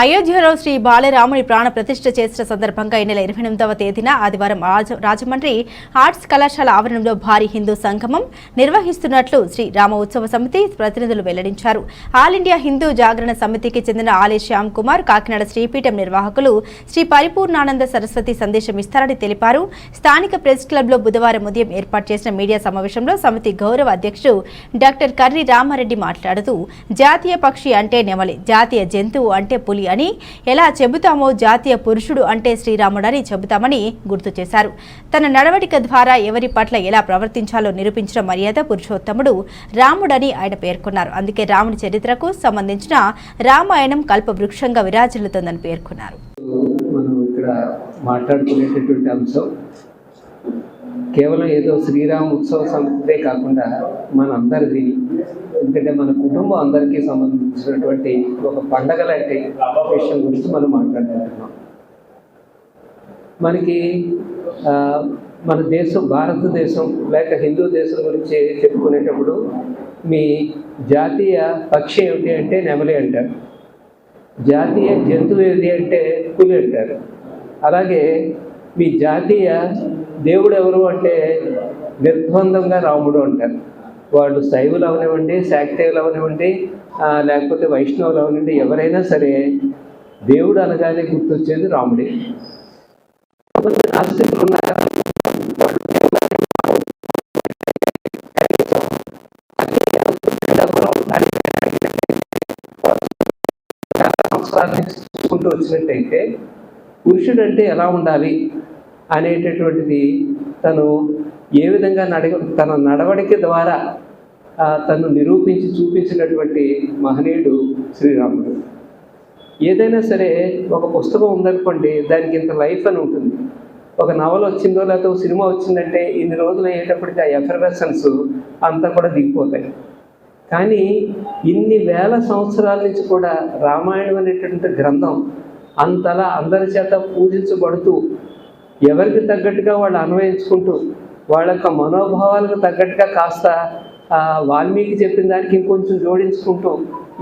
అయోధ్యలో శ్రీ బాలరాముని ప్రాణ ప్రతిష్ఠ చేసిన సందర్భంగా ఈ నెల ఇరవై ఎనిమిదవ తేదీన ఆదివారం రాజ- రాజమండ్రి ఆర్ట్స్ కళాశాల ఆవరణంలో భారీ హిందూ సంగమం నిర్వహిస్తున్నట్లు శ్రీ రామ ఉత్సవ సమితి ప్రతినిధులు వెల్లడించారు. ఆల్ ఇండియా హిందూ జాగరణ సమితికి చెందిన ఆలే శ్యామ్ కుమార్ కాకినాడ శ్రీపీఠం నిర్వాహకులు శ్రీ పరిపూర్ణానంద సరస్వతి సందేశం ఇస్తారని తెలిపారు. స్థానిక ప్రెస్ క్లబ్లో బుధవారం ఉదయం ఏర్పాటు చేసిన మీడియా సమావేశంలో సమితి గౌరవ అధ్యక్షుడు డాక్టర్ కర్రి రామారెడ్డి మాట్లాడుతూ జాతీయ పక్షి అంటే నెమలి జాతీయ జంతువు అంటే పులి అని ఎలా చెబుతామో జాతీయ పురుషుడు అంటే శ్రీరాముడని చెబుతామని గుర్తు చేశారు. తన నడవడిక ద్వారా ఎవరి పట్ల ఎలా ప్రవర్తించాలో నిరూపించిన మర్యాద పురుషోత్తముడు రాముడని ఆయన పేర్కొన్నారు. అందుకే రాముడి చరిత్రకు సంబంధించిన రామాయణం కల్పవృక్షంగా విరాజిల్లుతోందని పేర్కొన్నారు. మనం ఇక్కడ మాట్లాడుకునేటటువంటి అంశం కేవలం ఏదో శ్రీరామ ఉత్సవ సమితే కాకుండా మనందరిది. ఎందుకంటే మన కుటుంబం అందరికీ సంబంధించినటువంటి ఒక పండగ లాంటి విషయం గురించి మనం మాట్లాడుకుంటున్నాం. మనకి మన దేశం భారతదేశం లేక హిందూ దేశం గురించి చెప్పుకునేటప్పుడు మీ జాతీయ పక్షి ఏమిటి అంటే నెమలి అంటారు. జాతీయ జంతువు ఏది అంటే పులి అంటారు. అలాగే మీ జాతీయ దేవుడు ఎవరు అంటే నిర్బంధంగా రాముడు అంటారు వాళ్ళు శైవులు అవనివ్వండి శాక్తేవులు అవనివ్వండి లేకపోతే వైష్ణవులు అవనివ్వండి ఎవరైనా సరే దేవుడు అనగానే గుర్తొచ్చేది రాముడే కొంతమంది ఉన్నారు. సంస్కారాన్ని చూసుకుంటూ వచ్చినట్టయితే పురుషుడు అంటే ఎలా ఉండాలి అనేటటువంటిది తను ఏ విధంగా నడవ తన నడవడిక ద్వారా తను నిరూపించి చూపించినటువంటి మహనీయుడు శ్రీరాముడు. ఏదైనా సరే ఒక పుస్తకం ఉందనుకోండి దానికి ఇంత లైఫ్ అని ఉంటుంది. ఒక నవల వచ్చిందో లేకపోతే ఒక సినిమా వచ్చిందంటే ఇన్ని రోజులు అయ్యేటప్పటికి ఆ ఎఫర్వెసన్స్ అంతా కూడా దిగిపోతాయి. కానీ ఇన్ని వేల సంవత్సరాల నుంచి కూడా రామాయణం అనేటువంటి గ్రంథం అంతలా అందరి చేత పూజించబడుతూ ఎవరికి తగ్గట్టుగా వాళ్ళు అన్వయించుకుంటూ వాళ్ళ యొక్క మనోభావాలకు తగ్గట్టుగా కాస్త వాల్మీకి చెప్పిన దానికి ఇంకొంచెం జోడించుకుంటూ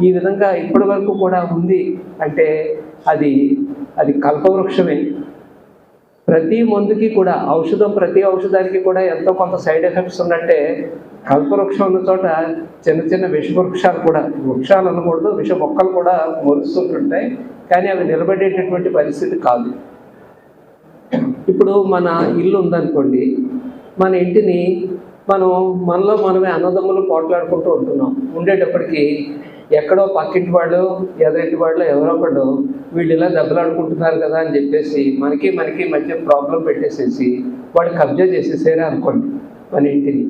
ఈ విధంగా ఇప్పటి వరకు కూడా ఉంది అంటే అది అది కల్పవృక్షమే. ప్రతి మందుకి కూడా ఔషధం ప్రతి ఔషధానికి కూడా ఎంతో కొంత సైడ్ ఎఫెక్ట్స్ ఉన్నట్టే కల్పవృక్షం ఉన్న చోట చిన్న చిన్న విష వృక్షాలు కూడా వృక్షాలు అనకూడదు విష మొక్కలు కూడా మొరుస్తుంటుంటాయి కానీ అవి నిలబడేటటువంటి పరిస్థితి కాదు. ఇప్పుడు మన ఇల్లు ఉందనుకోండి మన ఇంటిని మనం మనలో మనమే అన్నదమ్ములు పోట్లాడుకుంటూ ఉంటున్నాం. ఉండేటప్పటికీ ఎక్కడో పక్కింటి వాళ్ళు ఎదురింటి వాళ్ళు ఎవరో ఒకళ్ళు వీళ్ళు ఇలా దెబ్బలాడుకుంటున్నారు కదా అని చెప్పేసి మనకి మనకి మధ్య ప్రాబ్లం పెట్టేసేసి వాళ్ళు కబ్జా చేసేసారే అనుకోండి మన ఇంటిని.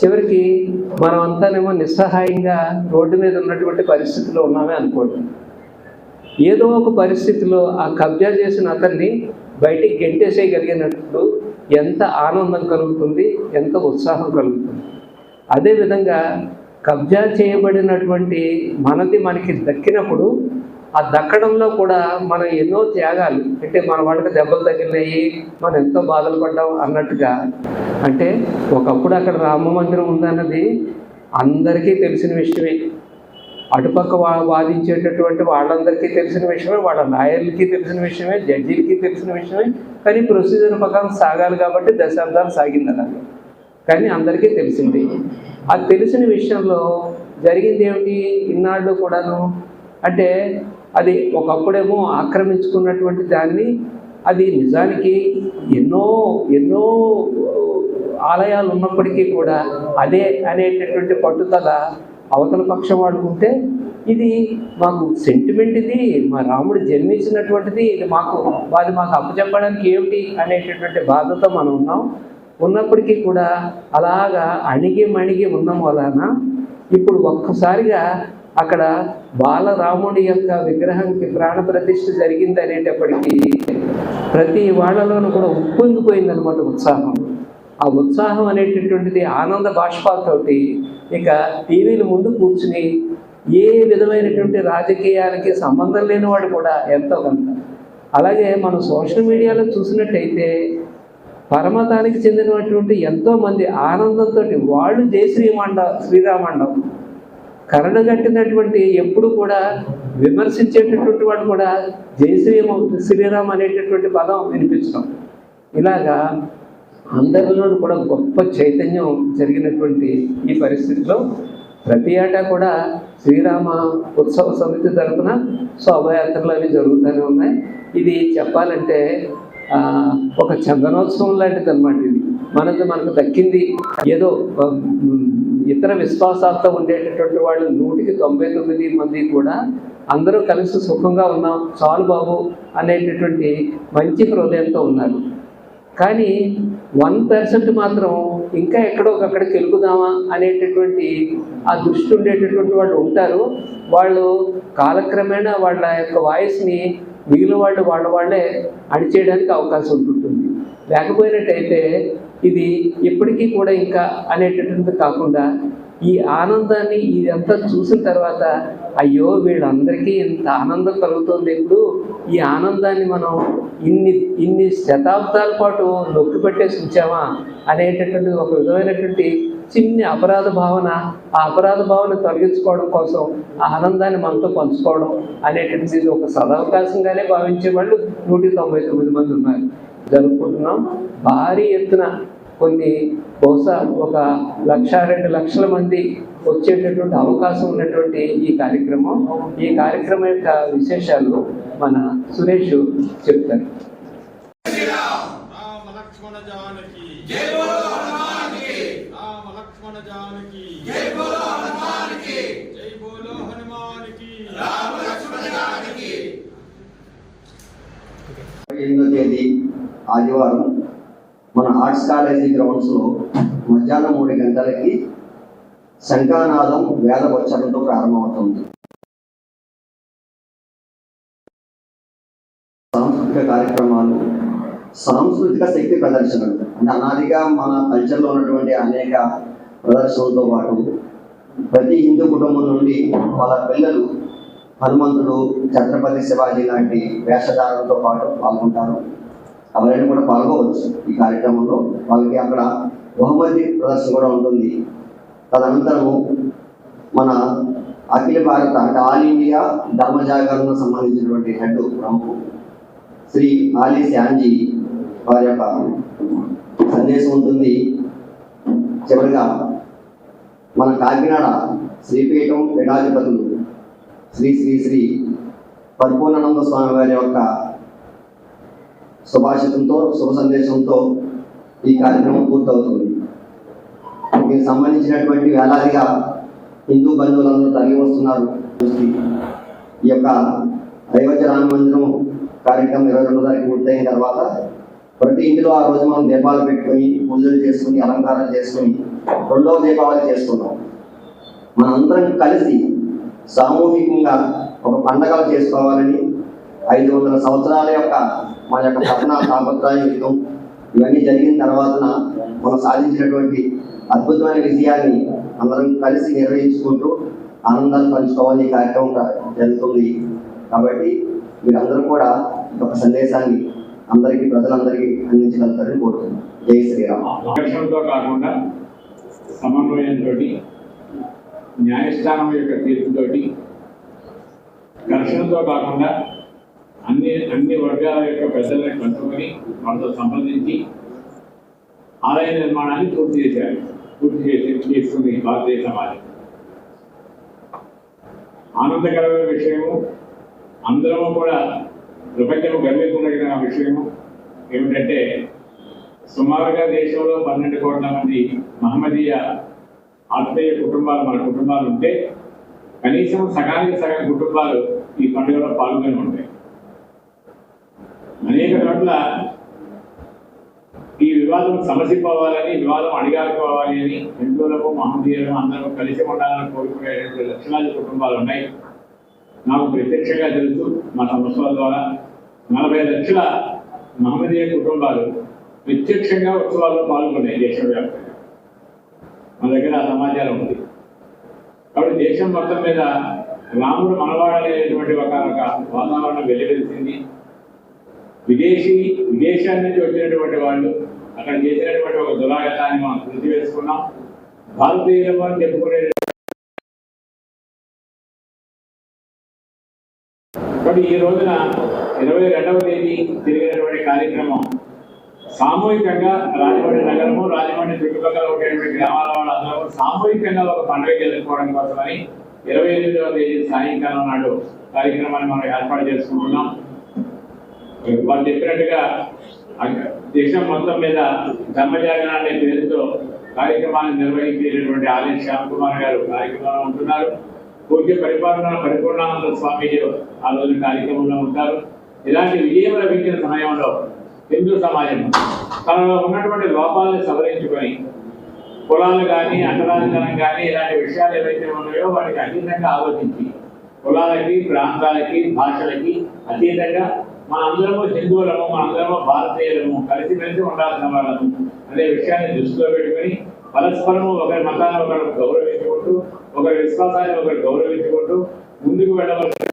చివరికి మనం అంతానేమో నిస్సహాయంగా రోడ్డు మీద ఉన్నటువంటి పరిస్థితిలో ఉన్నామే అనుకోండి. ఏదో ఒక పరిస్థితిలో ఆ కబ్జా చేసిన అతన్ని బయటికి గెంటేసేయగలిగినప్పుడు ఎంత ఆనందం కలుగుతుంది ఎంత ఉత్సాహం కలుగుతుంది. అదేవిధంగా కబ్జా చేయబడినటువంటి మనది మనకి దక్కినప్పుడు ఆ దక్కడంలో కూడా మనం ఎన్నో త్యాగాలు అంటే మన వాళ్ళకి దెబ్బలు తగిలినాయి మనం ఎంతో బాధలు పడ్డాం అన్నట్టుగా. అంటే ఒకప్పుడు అక్కడ రామ మందిరం ఉందన్నది అందరికీ తెలిసిన విషయమే. అటుపక్క వా వాదించేటటువంటి వాళ్ళందరికీ తెలిసిన విషయమే వాళ్ళ లాయర్లకి తెలిసిన విషయమే జడ్జీలకి తెలిసిన విషయమే కానీ ప్రొసీజర్ ప్రకారం సాగాలి కాబట్టి దశాబ్దాలు సాగింది అలాగే కానీ అందరికీ తెలిసింది. ఆ తెలిసిన విషయంలో జరిగింది ఏమిటి ఇన్నాళ్ళు కూడాను? అంటే అది ఒకప్పుడేమో ఆక్రమించుకున్నటువంటి దాన్ని అది నిజానికి ఎన్నో ఎన్నో ఆలయాలు ఉన్నప్పటికీ కూడా అదే అనేటటువంటి పట్టుదల అవతల పక్షం వాడుకుంటే ఇది మాకు సెంటిమెంట్ ఇది మా రాముడు జన్మించినటువంటిది ఇది మాకు వారి మాకు అప్పచెప్పడానికి ఏమిటి అనేటటువంటి బాధతో మనం ఉన్నాం. ఉన్నప్పటికీ కూడా అలాగా అణిగి మణిగి ఉన్న వలన ఇప్పుడు ఒక్కసారిగా అక్కడ బాలరాముడి యొక్క విగ్రహానికి ప్రాణ ప్రతిష్ఠ జరిగింది అనేటప్పటికీ ప్రతి వాళ్ళలోనూ కూడా ఉప్పొంగిపోయింది అనమాట ఉత్సాహం. ఆ ఉత్సాహం అనేటటువంటిది ఆనంద బాష్పాలతోటి ఇక టీవీల ముందు కూర్చుని ఏ విధమైనటువంటి రాజకీయాలకి సంబంధం లేని వాడు కూడా ఎంతో కొంత. అలాగే మనం సోషల్ మీడియాలో చూసినట్టయితే పరమతానికి చెందినటువంటి ఎంతోమంది ఆనందంతో వాళ్ళు జై శ్రీమండ శ్రీరామండం కరడుగట్టినటువంటి ఎప్పుడు కూడా విమర్శించేటటువంటి వాడు కూడా జై శ్రీరామ శ్రీరామ్ అనేటటువంటి పదం వినిపించడం. ఇలాగా అందరిలోనూ కూడా గొప్ప చైతన్యం జరిగినటువంటి ఈ పరిస్థితిలో ప్రతి ఏటా కూడా శ్రీరామ ఉత్సవ సమితి తరఫున శోభయాత్రలు అవి జరుగుతూనే ఉన్నాయి. ఇది చెప్పాలంటే ఒక చందనోత్సవం లాంటిది అనమాట ఇది. మనది మనకు దక్కింది ఏదో ఇతర విశ్వాసాలతో ఉండేటటువంటి వాళ్ళు నూటికి తొంభై తొమ్మిది మంది కూడా అందరూ కలిసి సుఖంగా ఉన్నాం చాలు బాబు అనేటటువంటి మంచి హృదయంతో ఉన్నారు. కానీ వన్ పర్సెంట్ మాత్రం ఇంకా ఎక్కడో ఒకక్కడికి వెలుగుదామా అనేటటువంటి ఆ దృష్టి ఉండేటటువంటి వాళ్ళు ఉంటారు. వాళ్ళు కాలక్రమేణా వాళ్ళ యొక్క వాయిస్ని మిగిలిన వాళ్ళు వాళ్ళ వాళ్ళే అణిచేయడానికి అవకాశం ఉంటుంటుంది. లేకపోయినట్టయితే ఇది ఎప్పటికీ కూడా ఇంకా అనేటటువంటిది కాకుండా ఈ ఆనందాన్ని ఇదంతా చూసిన తర్వాత అయ్యో వీళ్ళందరికీ ఇంత ఆనందం కలుగుతుంది ఇప్పుడు. ఈ ఆనందాన్ని మనం ఇన్ని ఇన్ని శతాబ్దాల పాటు నొక్కి పెట్టేసి ఉంచామా అనేటటువంటి ఒక విధమైనటువంటి చిన్ని అపరాధ భావన ఆ అపరాధ భావన తొలగించుకోవడం కోసం ఆ ఆనందాన్ని మనతో పంచుకోవడం అనేటువంటిది ఇది ఒక సదవకాశంగానే భావించే వాళ్ళు నూట తొంభై తొమ్మిది మంది ఉన్నారు. జరుపుకుంటున్నాం. భారీ ఎత్తున కొన్ని బహుశా ఒక లక్ష రెండు లక్షల మంది వచ్చేటటువంటి అవకాశం ఉన్నటువంటి ఈ కార్యక్రమం. ఈ కార్యక్రమం యొక్క విశేషాలు మన సురేష్ చెప్తారు. ఎనిమిదో తేదీ ఆదివారం మన ఆర్ట్స్ కాలేజీ గ్రౌండ్స్లో మధ్యాహ్నం మూడు గంటలకి శంఖానాదం వేద వచ్చరంతో ప్రారంభమవుతుంది. సాంస్కృతిక కార్యక్రమాలు సాంస్కృతిక శక్తి ప్రదర్శనలు అంటే అనాదిగా మన కల్చర్లో ఉన్నటువంటి అనేక ప్రదర్శనలతో పాటు ప్రతి హిందూ కుటుంబం నుండి వాళ్ళ పిల్లలు హనుమంతుడు ఛత్రపతి శివాజీ లాంటి వేషధారణతో పాటు పాల్గొంటారు. ఎవరైనా కూడా పాల్గొవచ్చు ఈ కార్యక్రమంలో. వాళ్ళకి అక్కడ బహుమతి ప్రదర్శన కూడా ఉంటుంది. తదనంతరము మన అఖిల భారత అంటే ఆల్ ఇండియా ధర్మ జాగరణకు సంబంధించినటువంటి హెడ్ ప్రముఖ శ్రీ ఆలి శాంజీ వారి యొక్క సందేశం ఉంటుంది. చివరిగా మన కాకినాడ శ్రీపీఠం పీఠాధిపతులు శ్రీ శ్రీ శ్రీ పరిపూర్ణానంద స్వామి వారి యొక్క సుభాషితంతో శుభ సందేశంతో ఈ కార్యక్రమం పూర్తవుతుంది. దీనికి సంబంధించినటువంటి వేలాదిగా హిందూ బంధువులందరూ తరలి వస్తున్నారు. చూసి ఈ యొక్క అయోధ్య రామ మందిరం కార్యక్రమం ఇరవై రెండో తారీఖు పూర్తయిన తర్వాత ప్రతి ఇంటిలో ఆ రోజు మనం దీపాలు పెట్టుకొని పూజలు చేసుకుని అలంకారం చేసుకుని రెండవ దీపావళి చేసుకున్నాం మనందరం కలిసి సామూహికంగా ఒక పండగలు చేసుకోవాలని ఐదు వందల సంవత్సరాల యొక్క మన యొక్క పట్టణ సాంప్రదాయం ఇవన్నీ జరిగిన తర్వాత మనం సాధించినటువంటి అద్భుతమైన విజయాన్ని అందరం కలిసి నిర్వహించుకుంటూ ఆనందాన్ని పంచుకోవాలి కార్యక్రమం జరుగుతుంది. కాబట్టి మీరందరూ కూడా ఒక సందేశాన్ని అందరికీ ప్రజలందరికీ అందించగలుగుతారని కోరుతున్నాను జై శ్రీరామ్తో కాకుండా సమన్వయంతో న్యాయస్థానం యొక్క తీర్పుతోటి ఘర్షణతో కాకుండా అన్ని అన్ని వర్గాల యొక్క పెద్దలను కనుక్కొని వాళ్ళతో సంబంధించి ఆలయ నిర్మాణాన్ని పూర్తి చేశారు. పూర్తి చేసి తీసుకుంది భారతీయ సమాజం. ఆనందకరమైన విషయము అందరము కూడా ప్రపంచము గర్వించదగిన విషయము ఏమిటంటే సుమారుగా దేశంలో పన్నెండు కోట్ల మంది మహమ్మదీయ ఆత్మీయ కుటుంబాలు మన కుటుంబాలు ఉంటే కనీసం సగానికి సగం కుటుంబాలు ఈ పండుగలో పాల్గొని ఉంటాయి అనేక చోట్ల ఈ వివాదం సమసిపోవాలని వివాదం అడిగాలిపోవాలి అని హిందువులకు మహమ్మదీయులకు అందరూ కలిసి ఉండాలని కోరుకునే లక్షలాది కుటుంబాలు ఉన్నాయి. నాకు ప్రత్యక్షంగా తెలుసు మా సంస్థల ద్వారా నలభై లక్షల మహమ్మదీయ కుటుంబాలు ప్రత్యక్షంగా ఉత్సవాల్లో పాల్గొన్నాయి దేశవ్యాప్తంగా. మన దగ్గర ఆ సమాచారం ఉంది. కాబట్టి దేశం మొత్తం మీద రాముడు మనవాడలేనటువంటి ఒక ఒక వాతావరణం వెలువెలిసింది. విదేశీ విదేశాల నుంచి వచ్చినటువంటి వాళ్ళు అక్కడ చేసినటువంటి ఒక దురాగతాన్ని మనం గుర్తు వేసుకున్నాం భారతీయులు అని చెప్పుకునే కాబట్టి ఈ రోజున ఇరవై రెండవ తేదీ జరిగినటువంటి కార్యక్రమం. సామూహికంగా రాజమండ్రి నగరము రాజమండ్రి చుట్టుపక్కల ఉండేటువంటి గ్రామాల వాళ్ళందరూ సామూహికంగా ఒక పండుగ జరుపుకోవడం కోసమని ఇరవై ఎనిమిదవ తేదీ సాయంకాలం నాడు కార్యక్రమాన్ని మనం ఏర్పాటు చేసుకుంటున్నాం. వాళ్ళు చెప్పినట్టుగా దేశం మొత్తం మీద ధర్మజాగరణ అనే పేరుతో కార్యక్రమాన్ని నిర్వహించేటటువంటి ఆలయ శ్యామ్ కుమార్ గారు కార్యక్రమంలో ఉంటున్నారు. పూర్తి పరిపాలన పరిపూర్ణానంద స్వామి ఆ రోజు కార్యక్రమంలో ఉంటారు. ఇలాంటి విజయం లభించిన సమయంలో హిందూ సమాజం తనలో ఉన్నటువంటి లోపాలను సవరించుకొని కులాలు కానీ అంటరానితనం కానీ ఇలాంటి విషయాలు ఏవైతే ఉన్నాయో వాటికి అతీతంగా ఆలోచించి కులాలకి ప్రాంతాలకి భాషలకి అతీతంగా మనందరము హిందువులము మనందరము భారతీయులము కలిసిమెలిసి ఉండాల్సిన వాళ్ళము. అనే విషయాన్ని దృష్టిలో పెట్టుకొని పరస్పరము ఒకరి మతాన్ని ఒకరు గౌరవించుకుంటూ ఒకరి విశ్వాసాన్ని ఒకరు గౌరవించుకుంటూ ముందుకు వెళ్ళవలసిన